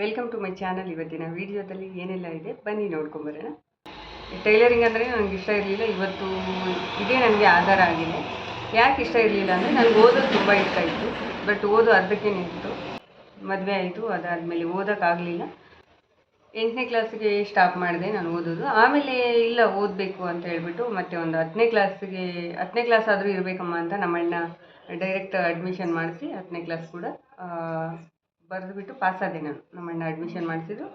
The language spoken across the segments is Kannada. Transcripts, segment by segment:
ವೆಲ್ಕಮ್ ಟು ಮೈ ಚಾನಲ್ ಇವತ್ತಿನ ವಿಡಿಯೋದಲ್ಲಿ ಏನೆಲ್ಲ ಇದೆ? ಬನ್ನಿ ನೋಡ್ಕೊಂಬರೋಣ ಟೈಲರಿಂಗ್ ಅಂದರೆ ನನಗೆ ಇಷ್ಟ ಇರಲಿಲ್ಲ. ಇವತ್ತು ಇದೇ ನನಗೆ ಆಧಾರ ಆಗಿದೆ. ಯಾಕೆ ಇಷ್ಟ ಇರಲಿಲ್ಲ ಅಂದರೆ ನನಗೆ ಓದೋದು ತುಂಬ ಇಷ್ಟ ಇತ್ತು. ಬಟ್ ಓದು ಅರ್ಧಕ್ಕೆ ನಿಂತು. ಮದುವೆ ಆಯಿತು. ಅದಾದಮೇಲೆ ಓದೋಕ್ಕಾಗಲಿಲ್ಲ. ಎಂಟನೇ ಕ್ಲಾಸಿಗೆ ಸ್ಟಾಪ್ ಮಾಡಿದೆ ನಾನು ಓದೋದು. ಆಮೇಲೆ ಇಲ್ಲ, ಓದಬೇಕು ಅಂತ ಹೇಳ್ಬಿಟ್ಟು ಮತ್ತೆ ಒಂದು ಹತ್ತನೇ ಕ್ಲಾಸಿಗೆ ಹತ್ತನೇ ಕ್ಲಾಸ್ ಆದರೂ ಇರಬೇಕಮ್ಮ ಅಂತ ನಮ್ಮಣ್ಣ ಡೈರೆಕ್ಟ್ ಅಡ್ಮಿಷನ್ ಮಾಡಿಸಿ ಹತ್ತನೇ ಕ್ಲಾಸ್ ಕೂಡ ಬರೆದುಬಿಟ್ಟು ಪಾಸಾದೆ ನಾನು. ನಮ್ಮಣ್ಣ ಅಡ್ಮಿಷನ್ ಮಾಡಿಸಿದ್ರು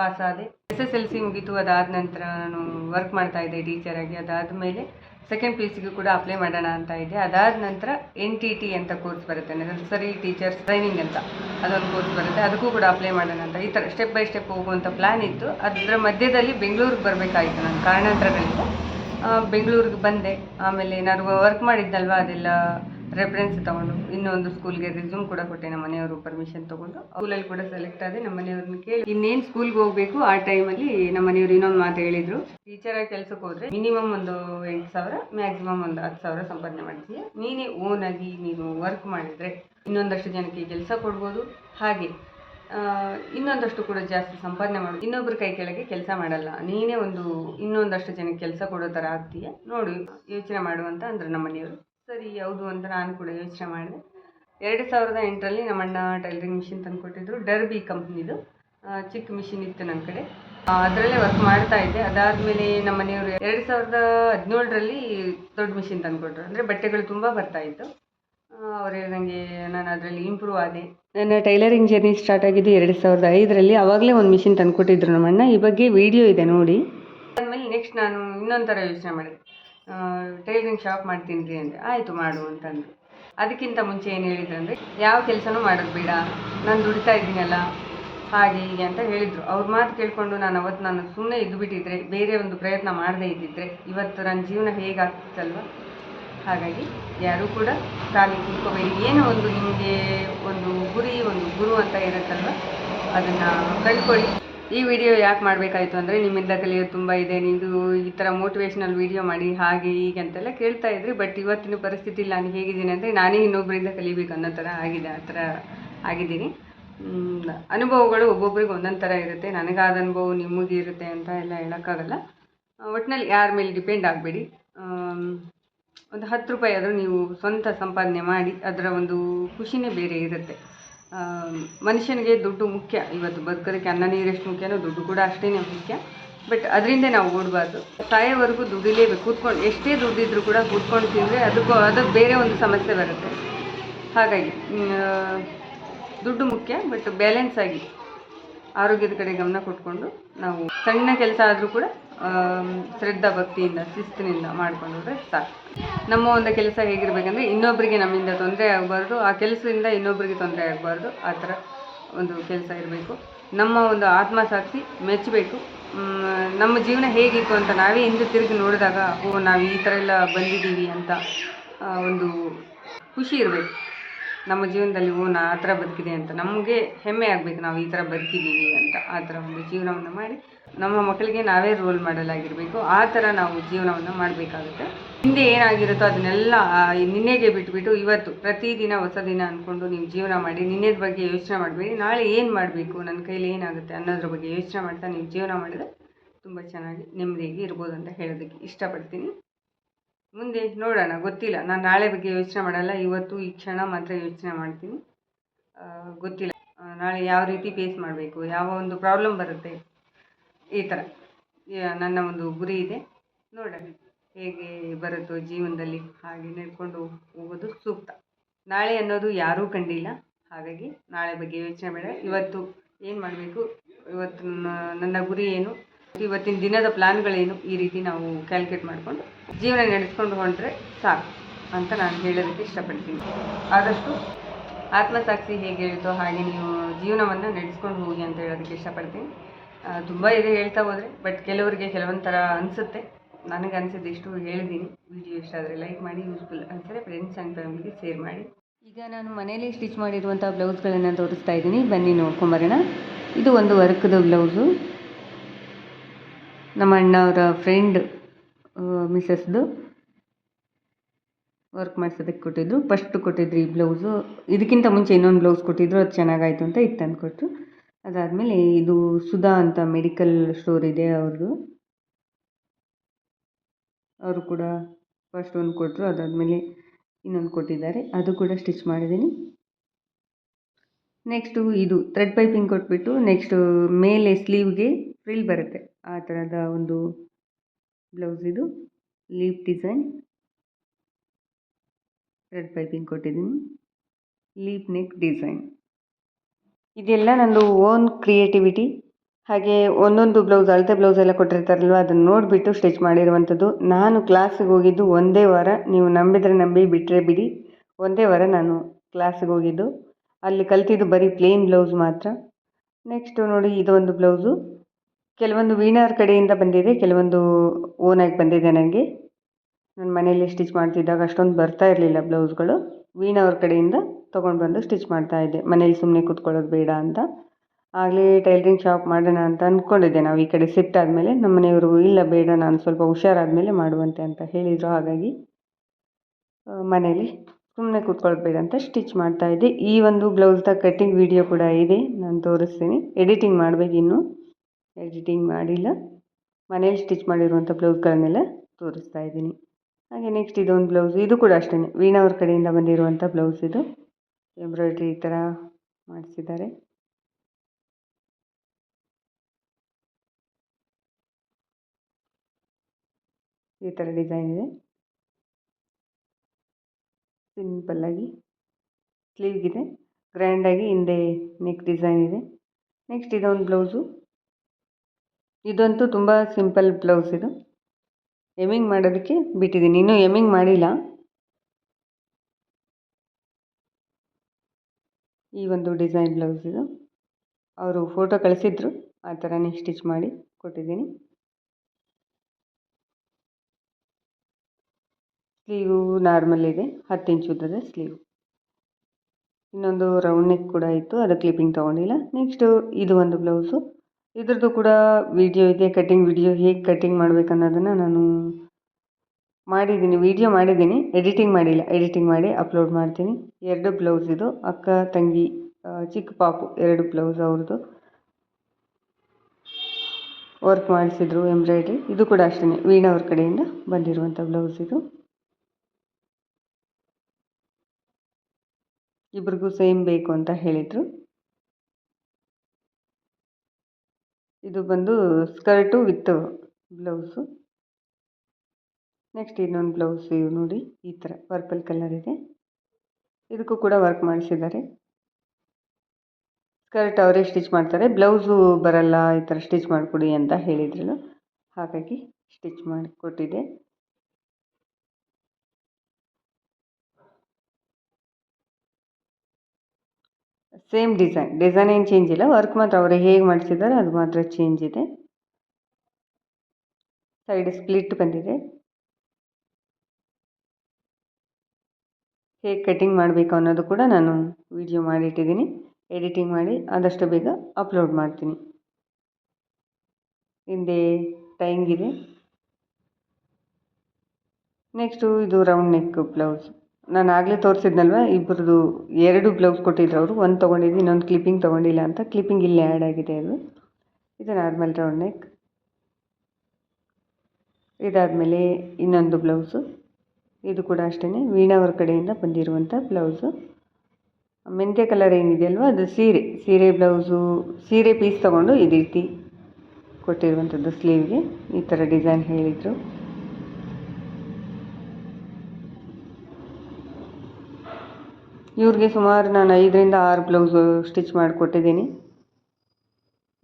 ಪಾಸಾದೆ ಎಸ್ ಎಸ್ ಎಲ್ ಸಿ ಮುಗೀತು. ಅದಾದ ನಂತರ ನಾನು ವರ್ಕ್ ಮಾಡ್ತಾ ಇದ್ದೆ ಟೀಚರಾಗಿ ಅದಾದಮೇಲೆ ಸೆಕೆಂಡ್ ಪಿ ಸಿಗೂ ಕೂಡ ಅಪ್ಲೈ ಮಾಡೋಣ ಅಂತ ಇದ್ದೆ. ಅದಾದ ನಂತರ ಎನ್ ಟಿ ಟಿ ಅಂತ ಕೋರ್ಸ್ ಬರುತ್ತೆ. ನರ್ಸರಿ ಟೀಚರ್ಸ್ ಟ್ರೈನಿಂಗ್ ಅಂತ. ಅದೊಂದು ಕೋರ್ಸ್ ಬರುತ್ತೆ. ಅದಕ್ಕೂ ಕೂಡ ಅಪ್ಲೈ ಮಾಡೋಣ ಅಂತ. ಈ ಥರ ಸ್ಟೆಪ್ ಬೈ ಸ್ಟೆಪ್ ಹೋಗುವಂಥ ಪ್ಲ್ಯಾನ್ ಇತ್ತು. ಅದರ ಮಧ್ಯದಲ್ಲಿ ಬೆಂಗಳೂರಿಗೆ ಬರಬೇಕಾಯಿತು ನಾನು. ಕಾರಣಾಂತರಗಳಿಂದ. ಬೆಂಗಳೂರಿಗೆ ಬಂದೆ. ಆಮೇಲೆ ನಾನು ವರ್ಕ್ ಮಾಡಿದ್ದಲ್ವ ಅದೆಲ್ಲ ರೆಫರೆನ್ಸ್ ತೊಗೊಂಡು ಇನ್ನೊಂದು ಸ್ಕೂಲ್ಗೆ ರೆಸ್ಯೂಮ್ ಕೂಡ ಕೊಟ್ಟೆ, ನಮ್ಮ ಮನೆಯವರು ಪರ್ಮಿಷನ್ ತೊಗೊಂಡು. ಸ್ಕೂಲಲ್ಲಿ ಕೂಡ ಸೆಲೆಕ್ಟ್ ಆದೆ, ನಮ್ಮ ಮನೆಯವ್ರನ್ನ ಕೇಳಿ ಇನ್ನೇನು ಸ್ಕೂಲ್ಗೆ ಹೋಗಬೇಕು ಆ ಟೈಮಲ್ಲಿ ನಮ್ಮ ಮನೆಯವರು ಇನ್ನೊಂದು ಮಾತು ಹೇಳಿದರು. ಆಗಿ ಕೆಲಸಕ್ಕೆ ಹೋದ್ರೆ ಮಿನಿಮಮ್ ಒಂದು ಎಂಟು ಸಾವಿರ ಮ್ಯಾಕ್ಸಿಮಮ್ ಒಂದು ಹತ್ತು ಸಾವಿರ ಸಂಪಾದನೆ ಮಾಡ್ತೀಯ. ನೀನೇ ಓನಾಗಿ ನೀನು ವರ್ಕ್ ಮಾಡಿದರೆ ಇನ್ನೊಂದಷ್ಟು ಜನಕ್ಕೆ ಕೆಲಸ ಕೊಡ್ಬೋದು. ಹಾಗೆ ಇನ್ನೊಂದಷ್ಟು ಕೂಡ ಜಾಸ್ತಿ ಸಂಪಾದನೆ ಮಾಡು ಇನ್ನೊಬ್ಬರ ಕೈ ಕೆಳಗೆ ಕೆಲಸ ಮಾಡಲ್ಲ. ನೀನೇ ಒಂದು ಇನ್ನೊಂದಷ್ಟು ಜನಕ್ಕೆ ಕೆಲಸ ಕೊಡೋ ಥರ ಆಗ್ತೀಯ. ನೋಡು, ಯೋಚನೆ ಮಾಡು ಅಂತ ಅಂದರು ನಮ್ಮ ಮನೆಯವರು. ಸರಿ, ಯಾವುದು ಅಂತ ನಾನು ಕೂಡ ಯೋಚನೆ ಮಾಡಿದೆ. ಎರಡು ಸಾವಿರದ ಎಂಟರಲ್ಲಿ ನಮ್ಮಣ್ಣ ಟೈಲರಿಂಗ್ ಮಿಷಿನ್ ತಂದುಕೊಟ್ಟಿದ್ರು ಡರ್ಬಿ ಕಂಪ್ನಿದು. ಚಿಕ್ಕ ಮಿಷಿನ್ ಇತ್ತು ನನ್ನ ಕಡೆ. ಅದರಲ್ಲೇ ವರ್ಕ್ ಮಾಡ್ತಾ ಇದ್ದೆ. ಅದಾದಮೇಲೆ ನಮ್ಮ ಮನೆಯವರು ಎರಡು ಸಾವಿರದ ಹದಿನೇಳರಲ್ಲಿ ದೊಡ್ಡ ಮಿಷಿನ್ ತಂದುಕೊಟ್ರು ಅಂದರೆ ಬಟ್ಟೆಗಳು ತುಂಬ ಬರ್ತಾ ಇತ್ತು. ಅವ್ರು ಹೇಳಿದಂಗೆ ನಾನು ಅದರಲ್ಲಿ ಇಂಪ್ರೂವ್ ಆದೆ. ನನ್ನ ಟೈಲರಿಂಗ್ ಜರ್ನಿ ಸ್ಟಾರ್ಟ್ ಆಗಿದ್ದು ಎರಡು ಸಾವಿರದ ಐದರಲ್ಲಿ. ಆವಾಗಲೇ ಒಂದು ಮಿಷಿನ್ ತಂದುಕೊಟ್ಟಿದ್ರು ನಮ್ಮಣ್ಣ. ಈ ಬಗ್ಗೆ ವಿಡಿಯೋ ಇದೆ ನೋಡಿ. ಆಮೇಲೆ ನೆಕ್ಸ್ಟ್ ನಾನು ಇನ್ನೊಂದು ಥರ ಯೋಚನೆ ಮಾಡಿದೆ. ಟೈಲರಿಂಗ್ ಶಾಪ್ ಮಾಡ್ತೀನಿ ರೀ ಅಂದರೆ ಆಯಿತು ಮಾಡು ಅಂತಂದರು. ಅದಕ್ಕಿಂತ ಮುಂಚೆ ಏನು ಹೇಳಿದ್ರು ಅಂದರೆ, ಯಾವ ಕೆಲಸನೂ ಮಾಡೋದು ಬೇಡ. ನಾನು ದುಡಿತಾ ಇದ್ದೀನಲ್ಲ. ಹಾಗೆ ಹೀಗೆ ಅಂತ ಹೇಳಿದರು. ಅವ್ರ ಮಾತು ಕೇಳಿಕೊಂಡು ನಾನು ಅವತ್ತು ನಾನು ಸುಮ್ಮನೆ ಇದ್ದು ಬಿಟ್ಟಿದ್ರೆ, ಬೇರೆ ಒಂದು ಪ್ರಯತ್ನ ಮಾಡದೇ ಇದ್ದಿದ್ರೆ, ಇವತ್ತು ನನ್ನ ಜೀವನ ಹೇಗಾಗ್ತಿತ್ತಲ್ವ? ಹಾಗಾಗಿ ಯಾರೂ ಕೂಡ ಖಾಲಿ ಕೂತ್ಕೋಬೇಡಿ ಏನೋ ಒಂದು ನಿಮಗೆ ಒಂದು ಗುರಿ, ಒಂದು ಗುರು ಅಂತ ಇರುತ್ತಲ್ವ? ಅದನ್ನು ಕಂಡ್ಕೊಳ್ಳಿ ಈ ವಿಡಿಯೋ ಯಾಕೆ ಮಾಡಬೇಕಾಯ್ತು ಅಂದರೆ ನಿಮ್ಮಿಂದ ಕಲಿಯೋದು ತುಂಬ ಇದೆ. ನೀವು ಈ ಥರ ಮೋಟಿವೇಶ್ನಲ್ ವಿಡಿಯೋ ಮಾಡಿ, ಹಾಗೆ, ಹೀಗೆ ಅಂತೆಲ್ಲ ಕೇಳ್ತಾ ಇದ್ರಿ ಬಟ್ ಇವತ್ತಿನ ಪರಿಸ್ಥಿತಿ ಇಲ್ಲ ನಾನು ಹೇಗಿದ್ದೀನಿ ಅಂದರೆ ನಾನೇ ಇನ್ನೊಬ್ಬರಿಂದ ಕಲಿಬೇಕು ಅನ್ನೋ ಥರ ಆಗಿದೆ, ಆ ಥರ ಆಗಿದ್ದೀನಿ. ಅನುಭವಗಳು ಒಬ್ಬೊಬ್ರಿಗೆ ಒಂದೊಂದು ಥರ ಇರುತ್ತೆ. ನನಗಾದ ಅನುಭವ ನಿಮಗೆ ಇರುತ್ತೆ ಅಂತ ಎಲ್ಲ ಹೇಳೋಕ್ಕಾಗಲ್ಲ. ಒಟ್ಟಿನಲ್ಲಿ ಯಾರ ಮೇಲೆ ಡಿಪೆಂಡ್ ಆಗಬೇಡಿ. ಒಂದು ಹತ್ತು ರೂಪಾಯಿ ಆದರೂ ನೀವು ಸ್ವಂತ ಸಂಪಾದನೆ ಮಾಡಿ, ಅದರ ಒಂದು ಖುಷಿನೇ ಬೇರೆ ಇರುತ್ತೆ. ಮನುಷ್ಯನಿಗೆ ದುಡ್ಡು ಮುಖ್ಯ. ಇವತ್ತು ಬದುಕೋದಕ್ಕೆ ಅನ್ನ ನೀರು ಎಷ್ಟು ಮುಖ್ಯನೋ, ದುಡ್ಡು ಕೂಡ ಅಷ್ಟೇ ಮುಖ್ಯ. ಬಟ್ ಅದರಿಂದ ನಾವು ಓಡಬಾರ್ದು. ಸಾಯೋವರೆಗೂ ದುಡಿಲೇಬೇಕು ಕೂತ್ಕೊಂಡು, ಎಷ್ಟೇ ದುಡ್ಡಿದ್ರು ಕೂಡ ಕೂತ್ಕೊಂಡು ತಿಂದರೆ ಅದಕ್ಕೂ, ಅದಕ್ಕೆ ಬೇರೆ ಒಂದು ಸಮಸ್ಯೆ ಬರುತ್ತೆ. ಹಾಗಾಗಿ ದುಡ್ಡು ಮುಖ್ಯ ಬಟ್ ಬ್ಯಾಲೆನ್ಸ್ ಆಗಿ ಆರೋಗ್ಯದ ಕಡೆ ಗಮನ ಕೊಟ್ಕೊಂಡು ನಾವು ಸಣ್ಣ ಕೆಲಸ ಆದರೂ ಕೂಡ ಶ್ರದ್ಧಾ ಭಕ್ತಿಯಿಂದ ಶಿಸ್ತಿನಿಂದ ಮಾಡ್ಕೊಂಡು ಹೋದ್ರೆ ಸಾಕು. ನಮ್ಮ ಒಂದು ಕೆಲಸ ಹೇಗಿರ್ಬೇಕಂದ್ರೆ ಇನ್ನೊಬ್ಬರಿಗೆ ನಮ್ಮಿಂದ ತೊಂದರೆ ಆಗಬಾರ್ದು, ಆ ಕೆಲಸದಿಂದ ಇನ್ನೊಬ್ಬರಿಗೆ ತೊಂದರೆ ಆಗಬಾರ್ದು, ಆ ಥರ ಒಂದು ಕೆಲಸ ಇರಬೇಕು. ನಮ್ಮ ಒಂದು ಆತ್ಮಸಾಕ್ಷಿ ಮೆಚ್ಚಬೇಕು. ನಮ್ಮ ಜೀವನ ಹೇಗಿತ್ತು ಅಂತ ನಾವೇ ಹಿಂದೆ ತಿರುಗಿ ನೋಡಿದಾಗ, ಓ, ನಾವು ಈ ಥರ ಎಲ್ಲ ಬಂದಿದ್ದೀವಿ ಅಂತ ಒಂದು ಖುಷಿ ಇರಬೇಕು. ನಮ್ಮ ಜೀವನದಲ್ಲಿ ಓ ನಾ ಆ ಥರ ಬದುಕಿದೆ ಅಂತ ನಮಗೆ ಹೆಮ್ಮೆ ಆಗಬೇಕು ನಾವು ಈ ಥರ ಬದುಕಿದ್ದೀವಿ ಅಂತ ಆ ಥರ ಒಂದು ಜೀವನವನ್ನು ಮಾಡಿ ನಮ್ಮ ಮಕ್ಕಳಿಗೆ ನಾವೇ ರೋಲ್ ಮಾಡಲಾಗಿರಬೇಕು ಆ ಥರ ನಾವು ಜೀವನವನ್ನು ಮಾಡಬೇಕಾಗುತ್ತೆ. ಹಿಂದೆ ಏನಾಗಿರುತ್ತೋ ಅದನ್ನೆಲ್ಲ ನಿನ್ನೆಗೆ ಬಿಟ್ಬಿಟ್ಟು ಇವತ್ತು, ಪ್ರತಿದಿನ ಹೊಸ ದಿನ ಅಂದ್ಕೊಂಡು ನೀವು ಜೀವನ ಮಾಡಿ, ನಿನ್ನೆದ ಬಗ್ಗೆ ಯೋಚನೆ ಮಾಡಬೇಡಿ. ನಾಳೆ ಏನು ಮಾಡಬೇಕು, ನನ್ನ ಕೈಲಿ ಏನಾಗುತ್ತೆ ಅನ್ನೋದ್ರ ಬಗ್ಗೆ ಯೋಚನೆ ಮಾಡ್ತಾ ನೀವು ಜೀವನ ಮಾಡಿದ್ರೆ ತುಂಬ ಚೆನ್ನಾಗಿ ನೆಮ್ಮದಿಯಾಗಿ ಇರ್ಬೋದು ಅಂತ ಹೇಳೋದಕ್ಕೆ ಇಷ್ಟಪಡ್ತೀನಿ. ಮುಂದೆ ನೋಡೋಣ, ಗೊತ್ತಿಲ್ಲ. ನಾನು ನಾಳೆ ಬಗ್ಗೆ ಯೋಚನೆ ಮಾಡಲ್ಲ. ಇವತ್ತು ಈ ಕ್ಷಣ ಮಾತ್ರ ಯೋಚನೆ ಮಾಡ್ತೀನಿ. ಗೊತ್ತಿಲ್ಲ. ನಾಳೆ ಯಾವ ರೀತಿ ಫೇಸ್ ಮಾಡಬೇಕು, ಯಾವ ಒಂದು ಪ್ರಾಬ್ಲಮ್ ಬರುತ್ತೆ, ಈ ಥರ ನನ್ನ ಒಂದು ಗುರಿ ಇದೆ. ನೋಡೋಣ ಹೇಗೆ ಬರುತ್ತೋ ಜೀವನದಲ್ಲಿ ಹಾಗೆ ನಡ್ಕೊಂಡು ಹೋಗೋದು ಸೂಕ್ತ. ನಾಳೆ ಅನ್ನೋದು ಯಾರೂ ಕಂಡಿಲ್ಲ. ಹಾಗಾಗಿ ನಾಳೆ ಬಗ್ಗೆ ಯೋಚನೆ ಬೇಡ. ಇವತ್ತು ಏನು ಮಾಡಬೇಕು? ಇವತ್ತು ನನ್ನ ಗುರಿ ಏನು? ಇವತ್ತಿನ ದಿನದ ಪ್ಲಾನ್ಗಳೇನು ಈ ರೀತಿ ನಾವು ಕ್ಯಾಲ್ಕುಲೇಟ್ ಮಾಡಿಕೊಂಡು ಜೀವನ ನಡೆಸ್ಕೊಂಡು ಹೊಂಟ್ರೆ ಸಾಕು ಅಂತ ನಾನು ಹೇಳೋದಕ್ಕೆ ಇಷ್ಟಪಡ್ತೀನಿ. ಆದಷ್ಟು ಆತ್ಮಸಾಕ್ಷಿ ಹೇಗೆ ಹೇಳ್ತೋ ಹಾಗೆ ನೀವು ಜೀವನವನ್ನು ನಡೆಸ್ಕೊಂಡು ಹೋಗಿ ಅಂತ ಹೇಳೋದಕ್ಕೆ ಇಷ್ಟಪಡ್ತೀನಿ. ತುಂಬ ಇದೆ ಹೇಳ್ತಾ ಹೋದರೆ, ಬಟ್ ಕೆಲವರಿಗೆ ಕೆಲವೊಂದು ಥರ ಅನಿಸುತ್ತೆ. ನನಗೆ ಅನಿಸಿದ್ದು ಇಷ್ಟು ಹೇಳಿದ್ದೀನಿ. ವಿಡಿಯೋ ಇಷ್ಟ ಆದರೆ ಲೈಕ್ ಮಾಡಿ, ಯೂಸ್ಫುಲ್ ಅನಿಸಿದ್ರೆ ಫ್ರೆಂಡ್ಸ್ ಆ್ಯಂಡ್ ಫ್ಯಾಮಿಲಿಗೆ ಶೇರ್ ಮಾಡಿ. ಈಗ ನಾನು ಮನೇಲಿ ಸ್ಟಿಚ್ ಮಾಡಿರುವಂಥ ಬ್ಲೌಸ್ಗಳನ್ನು ತೋರಿಸ್ತಾ ಇದ್ದೀನಿ. ಬನ್ನಿ ನೋಡ್ಕೊಂಬರೋಣ ಇದು ಒಂದು ವರ್ಕ್ದು ಬ್ಲೌಸು. ನಮ್ಮ ಅಣ್ಣವರ ಫ್ರೆಂಡ್ ಮಿಸಸ್ದು ವರ್ಕ್ ಮಾಡ್ಸೋದಕ್ಕೆ ಕೊಟ್ಟಿದ್ದರು ಫಸ್ಟ್ ಕೊಟ್ಟಿದ್ರು ಈ ಬ್ಲೌಸು ಇದಕ್ಕಿಂತ ಮುಂಚೆ ಇನ್ನೊಂದು ಬ್ಲೌಸ್ ಕೊಟ್ಟಿದ್ರು. ಅದು ಚೆನ್ನಾಗಾಯಿತು ಅಂತ ಇದು ತಂದು ಅದಾದಮೇಲೆ ಇದು ಸುಧಾ ಅಂತ ಮೆಡಿಕಲ್ ಸ್ಟೋರ್ ಇದೆ ಅವ್ರದ್ದು ಅವರು ಕೂಡ ಫಸ್ಟ್ ಒಂದು ಕೊಟ್ಟರು ಅದಾದಮೇಲೆ ಇನ್ನೊಂದು ಕೊಟ್ಟಿದ್ದಾರೆ. ಅದು ಕೂಡ ಸ್ಟಿಚ್ ಮಾಡಿದ್ದೀನಿ. ನೆಕ್ಸ್ಟು ಇದು ಥ್ರೆಡ್ ಪೈಪಿಂಗ್ ಕೊಟ್ಬಿಟ್ಟು ನೆಕ್ಸ್ಟು ಮೇಲೆ ಸ್ಲೀವ್ಗೆ ಫ್ರಿಲ್ ಬರುತ್ತೆ. ಆ ಥರದ ಒಂದು ಬ್ಲೌಸ್ ಇದು. ಲೀಫ್ ಡಿಸೈನ್ ರೆಡ್ ಪೈಪಿಂಗ್ ಕೊಟ್ಟಿದ್ದೀನಿ. ಲೀಪ್ ನೆಕ್ ಡಿಸೈನ್ ಇದೆಲ್ಲ ನಂದು ಓನ್ ಕ್ರಿಯೇಟಿವಿಟಿ ಹಾಗೆ ಒಂದೊಂದು ಬ್ಲೌಸ್ ಅಳತೆ ಬ್ಲೌಸ್ ಎಲ್ಲ ಕೊಟ್ಟಿರ್ತಾರಲ್ವ, ಅದನ್ನು ನೋಡಿಬಿಟ್ಟು ಸ್ಟಿಚ್ ಮಾಡಿರುವಂಥದ್ದು. ನಾನು ಕ್ಲಾಸಿಗೆ ಹೋಗಿದ್ದು ಒಂದೇ ವಾರ. ನೀವು ನಂಬಿದರೆ ನಂಬಿ ಬಿಟ್ಟರೆ ಬಿಡಿ. ಒಂದೇ ವಾರ ನಾನು ಕ್ಲಾಸಿಗೆ ಹೋಗಿದ್ದು. ಅಲ್ಲಿ ಕಲ್ತಿದ್ದು ಬರೀ ಪ್ಲೇನ್ ಬ್ಲೌಸ್ ಮಾತ್ರ. ನೆಕ್ಸ್ಟು ನೋಡಿ ಇದೊಂದು ಬ್ಲೌಸು ಕೆಲವೊಂದು ವೀಣರ್ ಕಡೆಯಿಂದ ಬಂದಿದೆ, ಕೆಲವೊಂದು ಓನಾಗಿ ಬಂದಿದೆ ನನಗೆ ನನ್ನ ಮನೆಯಲ್ಲಿ ಸ್ಟಿಚ್ ಮಾಡ್ತಿದ್ದಾಗ ಅಷ್ಟೊಂದು ಬರ್ತಾ ಇರಲಿಲ್ಲ ಬ್ಲೌಸ್ಗಳು. ವೀಣವ್ರ ಕಡೆಯಿಂದ ತೊಗೊಂಡು ಬಂದು ಸ್ಟಿಚ್ ಮಾಡ್ತಾಯಿದ್ದೆ ಮನೇಲಿ ಸುಮ್ಮನೆ ಕೂತ್ಕೊಳ್ಳೋದು ಬೇಡ ಅಂತ. ಆಗಲೇ ಟೈಲರಿಂಗ್ ಶಾಪ್ ಮಾಡೋಣ ಅಂತ ಅಂದ್ಕೊಂಡಿದ್ದೆ ನಾವು ಈ ಕಡೆ ಶಿಫ್ಟ್ ಆದಮೇಲೆ ನಮ್ಮ ಮನೆಯವರು, ಇಲ್ಲ ಬೇಡ, ನಾನು ಸ್ವಲ್ಪ ಹುಷಾರಾದಮೇಲೆ ಮಾಡುವಂತೆ ಅಂತ ಹೇಳಿದರು. ಹಾಗಾಗಿ ಮನೇಲಿ ಸುಮ್ಮನೆ ಕೂತ್ಕೊಳ್ಳೋದು ಬೇಡ ಅಂತ ಸ್ಟಿಚ್ ಮಾಡ್ತಾಯಿದ್ದೆ ಈ ಒಂದು ಬ್ಲೌಸ್ದ ಕಟ್ಟಿಂಗ್ ವಿಡಿಯೋ ಕೂಡ ಇದೆ. ನಾನು ತೋರಿಸ್ತೀನಿ. ಎಡಿಟಿಂಗ್ ಮಾಡಬೇಕು ಇನ್ನು ಎಡಿಟಿಂಗ್ ಮಾಡಿಲ್ಲ. ಮನೇಲಿ ಸ್ಟಿಚ್ ಮಾಡಿರುವಂಥ ಬ್ಲೌಸ್ಗಳನ್ನೆಲ್ಲ ತೋರಿಸ್ತಾ ಇದ್ದೀನಿ. ಹಾಗೆ ನೆಕ್ಸ್ಟ್ ಇದೊಂದು ಬ್ಲೌಸ್ ಇದು ಕೂಡ ಅಷ್ಟೇ. ವೀಣಾ ಅವ್ರ ಕಡೆಯಿಂದ ಬಂದಿರುವಂಥ ಬ್ಲೌಸ್ ಇದು. ಎಂಬ್ರಾಯ್ಡ್ರಿ ಈ ಥರ ಮಾಡಿಸಿದ್ದಾರೆ. ಈ ಥರ ಡಿಸೈನ್ ಇದೆ. ಸಿಂಪಲ್ಲಾಗಿ ಸ್ಲೀವ್ಗಿದೆ ಗ್ರ್ಯಾಂಡಾಗಿ ಹಿಂದೆ ನೆಕ್ ಡಿಸೈನ್ ಇದೆ. ನೆಕ್ಸ್ಟ್ ಇದೊಂದು ಬ್ಲೌಸು ಇದಂತೂ ತುಂಬ ಸಿಂಪಲ್ ಬ್ಲೌಸ್ ಇದು. ಎಮಿಂಗ್ ಮಾಡೋದಕ್ಕೆ ಬಿಟ್ಟಿದ್ದೀನಿ. ಇನ್ನೂ ಎಮಿಂಗ್ ಮಾಡಿಲ್ಲ. ಈ ಒಂದು ಡಿಸೈನ್ ಬ್ಲೌಸ್ ಇದು. ಅವರು ಫೋಟೋ ಕಳಿಸಿದ್ರು. ಆ ಥರನೇ ಸ್ಟಿಚ್ ಮಾಡಿ ಕೊಟ್ಟಿದ್ದೀನಿ. ಸ್ಲೀವು ನಾರ್ಮಲ್ ಇದೆ. ಹತ್ತು ಇಂಚ್ ಉದ್ದದ ಸ್ಲೀವ್. ಇನ್ನೊಂದು ರೌಂಡ್ ನೆಕ್ ಕೂಡ ಇತ್ತು. ಅದು ಕ್ಲಿಪ್ಪಿಂಗ್ ತೊಗೊಂಡಿಲ್ಲ. ನೆಕ್ಸ್ಟು ಇದು ಒಂದು ಬ್ಲೌಸು. ಇದ್ರದ್ದು ಕೂಡ ವಿಡಿಯೋ ಇದೆ ಕಟಿಂಗ್ ವಿಡಿಯೋ ಹೇಗೆ ಕಟಿಂಗ್ ಮಾಡಬೇಕು ಅನ್ನೋದನ್ನು ನಾನು ಮಾಡಿದ್ದೀನಿ ವಿಡಿಯೋ ಮಾಡಿದ್ದೀನಿ ಎಡಿಟಿಂಗ್ ಮಾಡಿಲ್ಲ ಎಡಿಟಿಂಗ್ ಮಾಡಿ ಅಪ್ಲೋಡ್ ಮಾಡ್ತೀನಿ. ಎರಡು ಬ್ಲೌಸ್ ಇದು, ಅಕ್ಕ, ತಂಗಿ ಚಿಕ್ಕ ಪಾಪು, ಎರಡು ಬ್ಲೌಸ್ ಅವ್ರದ್ದು. ವರ್ಕ್ ಮಾಡಿಸಿದ್ರು ಎಂಬ್ರಾಯ್ಡ್ರಿ ಇದು ಕೂಡ ಅಷ್ಟೇ ವೀಣಾ ಅವ್ರ ಕಡೆಯಿಂದ ಬಂದಿರುವಂಥ ಬ್ಲೌಸ್ ಇದು. ಇಬ್ರಿಗೂ ಸೇಮ್ ಬೇಕು ಅಂತ ಹೇಳಿದರು. ಇದು ಬಂದು ಸ್ಕರ್ಟು ವಿತ್ ಬ್ಲೌಸು. ನೆಕ್ಸ್ಟ್ ಇನ್ನೊಂದು ಬ್ಲೌಸ್ ಇವು ನೋಡಿ, ಈ ಥರ ಪರ್ಪಲ್ ಕಲರ್ ಇದೆ. ಇದಕ್ಕೂ ಕೂಡ ವರ್ಕ್ ಮಾಡಿಸಿದ್ದಾರೆ. ಸ್ಕರ್ಟ್ ಅವರೇ ಸ್ಟಿಚ್ ಮಾಡ್ತಾರೆ. ಬ್ಲೌಸು ಬರಲ್ಲ, ಈ ಥರ ಸ್ಟಿಚ್ ಮಾಡಿಕೊಡಿ ಅಂತ ಹೇಳಿದ್ರು ಹಾಗಾಗಿ ಸ್ಟಿಚ್ ಮಾಡಿ ಸೇಮ್ ಡಿಸೈನ್ ಡಿಸೈನ್ ಏನು ಚೇಂಜ್ ಇಲ್ಲ. ವರ್ಕ್ ಮಾತ್ರ ಅವರು ಹೇಗೆ ಮಾಡಿಸಿದ್ದಾರೆ ಅದು ಮಾತ್ರ ಚೇಂಜ್ ಇದೆ. ಸೈಡ್ ಸ್ಪ್ಲಿಟ್ ಬಂದಿದೆ. ಹೇಗೆ ಕಟಿಂಗ್ ಮಾಡಬೇಕು ಅನ್ನೋದು ಕೂಡ ನಾನು ವಿಡಿಯೋ ಮಾಡಿಟ್ಟಿದ್ದೀನಿ. ಎಡಿಟಿಂಗ್ ಮಾಡಿ ಆದಷ್ಟು ಬೇಗ ಅಪ್ಲೋಡ್ ಮಾಡ್ತೀನಿ. ಹಿಂದೆ ಟೈಂಗ್ ಇದೆ ನೆಕ್ಸ್ಟು ಇದು ರೌಂಡ್ ನೆಕ್ ಬ್ಲೌಸ್ ನಾನು ಆಗಲೇ ತೋರಿಸಿದ್ನಲ್ವ ಇಬ್ಬರದು ಎರಡು ಬ್ಲೌಸ್ ಕೊಟ್ಟಿದ್ರು ಅವರು. ಒಂದು ತೊಗೊಂಡಿದ್ದು ಇನ್ನೊಂದು ಕ್ಲಿಪ್ಪಿಂಗ್ ತೊಗೊಂಡಿಲ್ಲ ಅಂತ. ಕ್ಲಿಪ್ಪಿಂಗ್ ಇಲ್ಲೇ ಆ್ಯಡ್ ಆಗಿದೆ ಅದು. ಇದು ನಾರ್ಮಲ್ ರೌಂಡ್ ನೆಕ್ ಇದಾದಮೇಲೆ ಇನ್ನೊಂದು ಬ್ಲೌಸು ಇದು ಕೂಡ ಅಷ್ಟೇ ವೀಣಾ ಅವ್ರ ಕಡೆಯಿಂದ ಬಂದಿರುವಂಥ ಬ್ಲೌಸು ಮೆಂತ್ಯ ಕಲರ್ ಏನಿದೆಯಲ್ವ ಅದು ಸೀರೆ. ಸೀರೆ ಬ್ಲೌಸು ಸೀರೆ ಪೀಸ್ ತೊಗೊಂಡು ಈ ರೀತಿ ಕೊಟ್ಟಿರುವಂಥದ್ದು ಸ್ಲೀವ್ಗೆ ಈ ಥರ ಡಿಸೈನ್ ಹೇಳಿದರು. ಇವ್ರಿಗೆ ಸುಮಾರು ನಾನು ಐದರಿಂದ ಆರು ಬ್ಲೌಸು ಸ್ಟಿಚ್ ಮಾಡಿಕೊಟ್ಟಿದ್ದೀನಿ.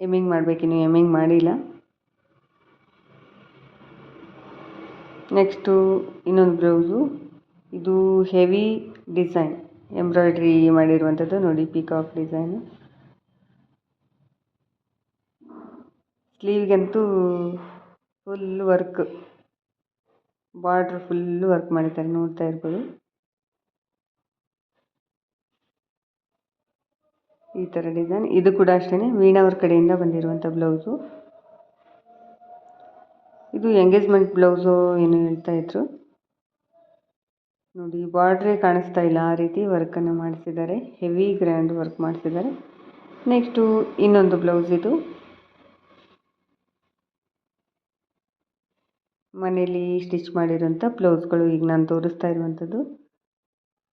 ಎಮ್ಮಿಂಗ್ ಮಾಡಬೇಕಿನ್ನು ಎಮ್ಮಿಂಗ್ ಮಾಡಿಲ್ಲ. ನೆಕ್ಸ್ಟು ಇನ್ನೊಂದು ಬ್ಲೌಸು. ಇದು ಹೆವಿ ಡಿಸೈನ್, ಎಂಬ್ರಾಯ್ಡ್ರಿ ಮಾಡಿರುವಂಥದ್ದು ನೋಡಿ peacock design. ಸ್ಲೀವ್ಗಂತೂ full work, border full work ಮಾಡಿದ್ದಾರೆ ನೋಡ್ತಾ ಇರ್ಬೋದು. ಈ ಥರ ಡಿಸೈನ್ ಇದು ಕೂಡ ಅಷ್ಟೇ ವೀಣಾವ್ರ ಕಡೆಯಿಂದ ಬಂದಿರುವಂಥ ಬ್ಲೌಸು ಇದು ಎಂಗೇಜ್ಮೆಂಟ್ ಬ್ಲೌಸು ಏನು ಹೇಳ್ತಾ ಇದ್ರು. ನೋಡಿ ಬಾರ್ಡ್ರೇ ಕಾಣಿಸ್ತಾ ಇಲ್ಲ ಆ ರೀತಿ ವರ್ಕನ್ನು ಮಾಡಿಸಿದ್ದಾರೆ. ಹೆವಿ ಗ್ರ್ಯಾಂಡ್ ವರ್ಕ್ ಮಾಡಿಸಿದ್ದಾರೆ. ನೆಕ್ಸ್ಟು ಇನ್ನೊಂದು ಬ್ಲೌಸ್ ಇದು. ಮನೇಲಿ ಸ್ಟಿಚ್ ಮಾಡಿರೋಂಥ ಬ್ಲೌಸ್ಗಳು ಈಗ ನಾನು ತೋರಿಸ್ತಾ ಇರುವಂಥದ್ದು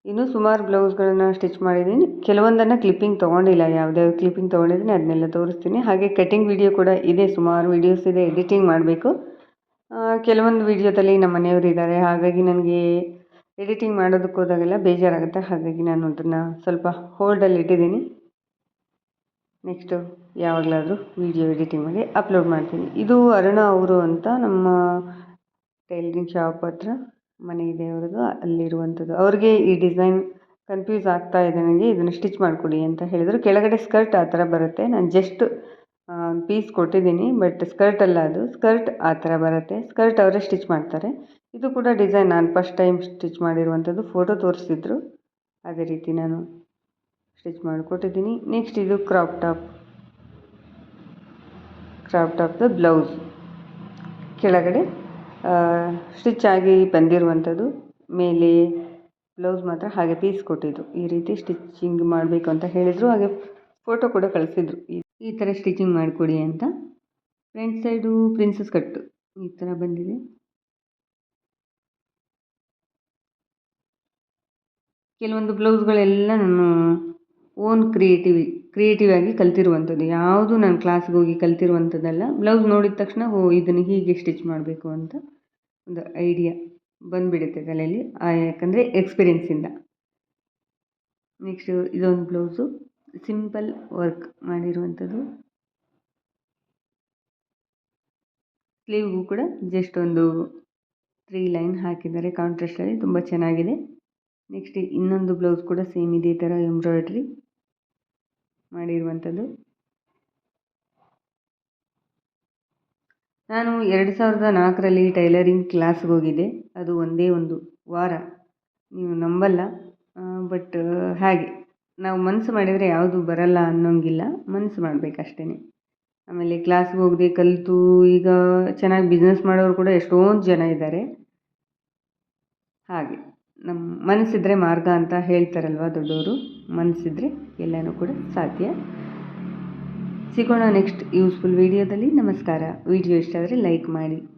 ಇನ್ನೂ ಸುಮಾರು ಬ್ಲೌಸ್ಗಳನ್ನ ಸ್ಟಿಚ್ ಮಾಡಿದ್ದೀನಿ. ಕೆಲವೊಂದನ್ನು ಕ್ಲಿಪ್ಪಿಂಗ್ ತೊಗೊಂಡಿಲ್ಲ. ಯಾವುದ್ಯಾವ್ದು ಕ್ಲಿಪ್ಪಿಂಗ್ ತೊಗೊಂಡಿದ್ದೀನಿ ಅದನ್ನೆಲ್ಲ ತೋರಿಸ್ತೀನಿ. ಹಾಗೆ ಕಟಿಂಗ್ ವಿಡಿಯೋ ಕೂಡ ಇದೆ. ಸುಮಾರು ವೀಡಿಯೋಸ್ ಇದೆ. ಎಡಿಟಿಂಗ್ ಮಾಡಬೇಕು. ಕೆಲವೊಂದು ವಿಡಿಯೋದಲ್ಲಿ ನಮ್ಮ ಮನೆಯವರು ಇದ್ದಾರೆ ಹಾಗಾಗಿ ನನಗೆ ಎಡಿಟಿಂಗ್ ಮಾಡೋದಕ್ಕೆ ಹೋದಾಗೆಲ್ಲ ಬೇಜಾರಾಗುತ್ತೆ. ಹಾಗಾಗಿ ನಾನು ಅದನ್ನು ಸ್ವಲ್ಪ ಹೋಲ್ಡಲ್ಲಿ ಇಟ್ಟಿದ್ದೀನಿ. ನೆಕ್ಸ್ಟು ಯಾವಾಗಲಾದರೂ ವಿಡಿಯೋ ಎಡಿಟಿಂಗ್ ಮಾಡಿ ಅಪ್ಲೋಡ್ ಮಾಡ್ತೀನಿ. ಇದು ಅರುಣ ಅವರು ಅಂತ ನಮ್ಮ ಟೈಲರಿಂಗ್ ಶಾಪ್ ಹತ್ರ ಮನೆ ಇದೆ ಅಲ್ಲಿರುವಂಥದ್ದು. ಅವ್ರಿಗೆ ಈ ಡಿಸೈನ್ ಕನ್ಫ್ಯೂಸ್ ಆಗ್ತಾ ಇದೆ ನನಗೆ ಇದನ್ನು ಸ್ಟಿಚ್ ಮಾಡಿಕೊಡಿ ಅಂತ ಹೇಳಿದರು. ಕೆಳಗಡೆ ಸ್ಕರ್ಟ್ ಆ ಥರ ಬರುತ್ತೆ. ನಾನು ಜಸ್ಟ್ ಪೀಸ್ ಕೊಟ್ಟಿದ್ದೀನಿ ಬಟ್ ಸ್ಕರ್ಟ್ ಅಲ್ಲ ಅದು. ಸ್ಕರ್ಟ್ ಆ ಥರ ಬರುತ್ತೆ. ಸ್ಕರ್ಟ್ ಅವರೇ ಸ್ಟಿಚ್ ಮಾಡ್ತಾರೆ. ಇದು ಕೂಡ ಡಿಸೈನ್ ನಾನು ಫಸ್ಟ್ ಟೈಮ್ ಸ್ಟಿಚ್ ಮಾಡಿರುವಂಥದ್ದು. ಫೋಟೋ ತೋರಿಸಿದ್ರು. ಅದೇ ರೀತಿ ನಾನು ಸ್ಟಿಚ್ ಮಾಡಿಕೊಟ್ಟಿದ್ದೀನಿ. ನೆಕ್ಸ್ಟ್ ಇದು ಕ್ರಾಪ್ ಟಾಪ್ ಕ್ರಾಪ್ ಟಾಪ್ದು ಬ್ಲೌಸ್ ಕೆಳಗಡೆ ಸ್ಟಿಚ್ ಆಗಿ ಬಂದಿರುವಂಥದ್ದು. ಮೇಲೆ ಬ್ಲೌಸ್ ಮಾತ್ರ ಹಾಗೆ ಪೀಸ್ ಕೊಟ್ಟಿದ್ದು. ಈ ರೀತಿ ಸ್ಟಿಚಿಂಗ್ ಮಾಡಬೇಕು ಅಂತ ಹೇಳಿದರು. ಹಾಗೆ ಫೋಟೋ ಕೂಡ ಕಳಿಸಿದ್ರು. ಈ ಥರ ಸ್ಟಿಚಿಂಗ್ ಮಾಡಿಕೊಡಿ ಅಂತ. ಫ್ರಂಟ್ ಸೈಡು ಪ್ರಿನ್ಸಸ್ ಕಟ್ಟು. ಈ ಥರ ಬಂದಿದೆ. ಕೆಲವೊಂದು ಬ್ಲೌಸ್ಗಳೆಲ್ಲ ನಾನು ಓನ್ ಕ್ರಿಯೇಟಿವ್ ಕ್ರಿಯೇಟಿವ್ ಆಗಿ ಕಲ್ತಿರುವಂಥದ್ದು. ಯಾವುದು ನಾನು ಕ್ಲಾಸ್ಗೆ ಹೋಗಿ ಕಲ್ತಿರುವಂಥದ್ದಲ್ಲ. ಬ್ಲೌಸ್ ನೋಡಿದ ತಕ್ಷಣ, ಓ, ಇದನ್ನು ಹೀಗೆ ಸ್ಟಿಚ್ ಮಾಡಬೇಕು ಅಂತ. ಒಂದು ಐಡಿಯಾ ಬಂದುಬಿಡುತ್ತೆ ತಲೆಯಲ್ಲಿ. ಯಾಕಂದರೆ ಎಕ್ಸ್ಪೀರಿಯೆನ್ಸಿಂದ ನೆಕ್ಸ್ಟು ಇದೊಂದು ಬ್ಲೌಸು ಸಿಂಪಲ್ ವರ್ಕ್ ಮಾಡಿರುವಂಥದ್ದು. ಸ್ಲೀವ್ಗೂ ಕೂಡ ಜಸ್ಟ್ ಒಂದು ತ್ರೀ ಲೈನ್ ಹಾಕಿದ್ದಾರೆ. ಕಾಂಟ್ರಾಸ್ಟಲ್ಲಿ ತುಂಬ ಚೆನ್ನಾಗಿದೆ. ನೆಕ್ಸ್ಟ್ ಇನ್ನೊಂದು ಬ್ಲೌಸ್ ಕೂಡ ಸೇಮ್ ಇದೇ ಥರ ಎಂಬ್ರಾಯ್ಡ್ರಿ ಮಾಡಿರುವಂಥದ್ದು. ನಾನು ಎರಡು ಸಾವಿರದ ನಾಲ್ಕರಲ್ಲಿ ಟೈಲರಿಂಗ್ ಕ್ಲಾಸ್ಗೆ ಹೋಗಿದ್ದೆ. ಅದು ಒಂದೇ ಒಂದು ವಾರ. ನೀವು ನಂಬಲ್ಲ. ಬಟ್, ಹಾಗೆ. ನಾವು ಮನಸ್ಸು ಮಾಡಿದರೆ ಯಾವುದು ಬರಲ್ಲ ಅನ್ನೋಂಗಿಲ್ಲ. ಮನಸ್ಸು ಮಾಡಬೇಕಷ್ಟೇ ಆಮೇಲೆ ಕ್ಲಾಸ್ಗೆ ಹೋಗದೆ ಕಲಿತು, ಈಗ ಚೆನ್ನಾಗಿ ಬಿಸ್ನೆಸ್ ಮಾಡೋರು ಕೂಡ ಎಷ್ಟೊಂದು ಜನ ಇದ್ದಾರೆ. ಹಾಗೆ. ನಮ್ಮ ಮನಸ್ಸಿದ್ರೆ ಮಾರ್ಗ ಅಂತ ಹೇಳ್ತಾರಲ್ವ ದೊಡ್ಡವರು ಮನಸ್ಸಿದ್ರೆ ಎಲ್ಲನೂ ಕೂಡ ಸಾಧ್ಯ. ಸಿಗೋಣ ನೆಕ್ಸ್ಟ್ ಯೂಸ್ಫುಲ್ ವೀಡಿಯೋದಲ್ಲಿ ನಮಸ್ಕಾರ. ವಿಡಿಯೋ ಇಷ್ಟ ಆದರೆ ಲೈಕ್ ಮಾಡಿ.